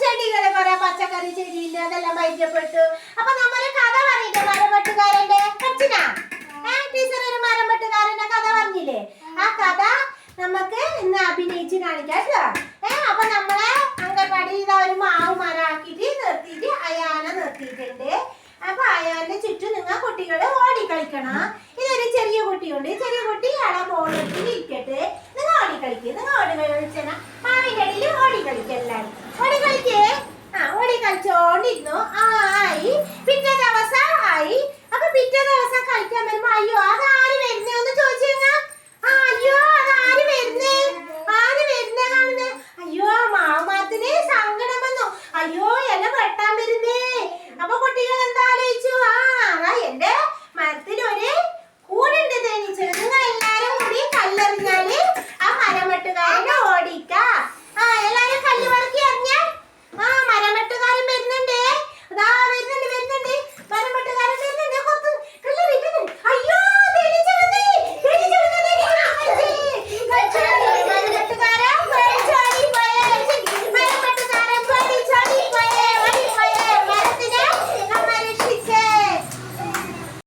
ചെടികൾ കൊറേ പച്ചക്കറി ചെടിയില്ല അതെല്ലാം പരിചയപ്പെട്ടു. അപ്പൊ നമ്മൾ കഥ പറഞ്ഞില്ലേ? മരം വെട്ടുകാരന്റെ അച്ഛന ടീച്ചർ ഒരു കഥ പറഞ്ഞില്ലേ? ആ കഥ നമുക്ക് ഇന്ന് അഭിനയിച്ച് കാണിക്കാം കേട്ടോ. നമ്മളെ അംഗൻവാടി ഒരു മാവ് മരാക്കിട്ട് നിർത്തിയിട്ട് അയാനെ നിർത്തിയിട്ടുണ്ട്. അപ്പൊ അയാന്റെ ചുറ്റും നിങ്ങൾ കുട്ടികളെ ഓടി കളിക്കണം. എല്ലാരും. ഓടി കളിക്കേ. ആ ഓടി കളിച്ചോണ്ടിരുന്നു. ആയി. പിന്നെ ദിവസം